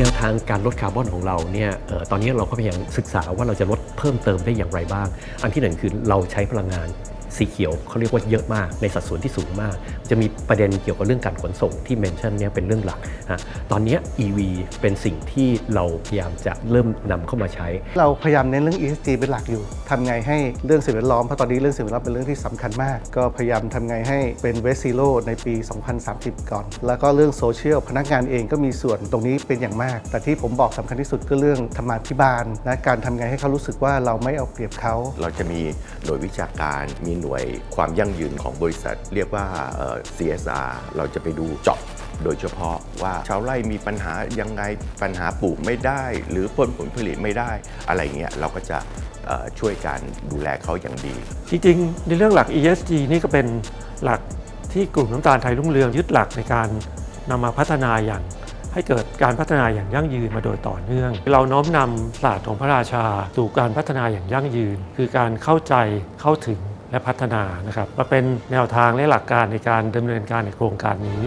แนวทางการลดคาร์บอนของเราเนี่ยออตอนนี้เราก็พยายามศึกษาว่าเราจะลดเพิ่มเติมได้อย่างไรบ้าง อันที่หนึ่งคือเราใช้พลังงาน สีเขียวเขาเรียกว่าเยอะมากในสัดส่วนที่สูงมาก จะมีประเด็นเกี่ยวกับเรื่องการขนส่งที่เมนชั่นเนี่ยเป็นเรื่องหลักนะตอนนี้ EV เป็นสิ่งที่เราพยายามจะเริ่มนำเข้ามาใช้ เราพยายามเน้นเรื่อง ESG เป็นหลักอยู่ทำไงให้เรื่องสิ่งแวดล้อมเพราะตอนนี้เรื่องสิ่งแวดล้อมเป็นเรื่องที่สำคัญมาก ก็พยายามทำไงให้เป็น Waste Zero ในปี 2030 ก่อน แล้วก็เรื่องโซเชียลพนักงานเองก็มีส่วนตรงนี้เป็นอย่างมาก แต่ที่ผมบอกสำคัญที่สุดก็เรื่องธรรมาภิบาลนะการทำไงให้เขารู้สึกว่าเราไม่เอาเปรียบเขา เราจะมีหน่วยวิชาการมีหน่วยความยั่งยืนของบริษัท เรียกว่า CSR เราจะไปดูเจาะโดยเฉพาะว่าชาวไร่มีปัญหายังไงปัญหาปลูกไม่ได้ หรือผลผลผลิตไม่ได้ อะไรเงี้ยเราก็จะช่วยการดูแลเขาอย่างดี จริงๆ ในเรื่องหลัก ESG นี่ก็เป็นหลักที่กลุ่มน้ำตาลไทยรุ่งเรืองยึดหลักในการนำมาพัฒนาอย่างให้เกิดการพัฒนาอย่างยั่งยืนมาโดยต่อเนื่อง เราน้อมนำศาสตร์ของพระราชาสู่การพัฒนาอย่างยั่งยืน คือการเข้าใจเข้าถึง และพัฒนานะครับมาเป็นแนวทางและหลักการในการดำเนินการในโครงการนี้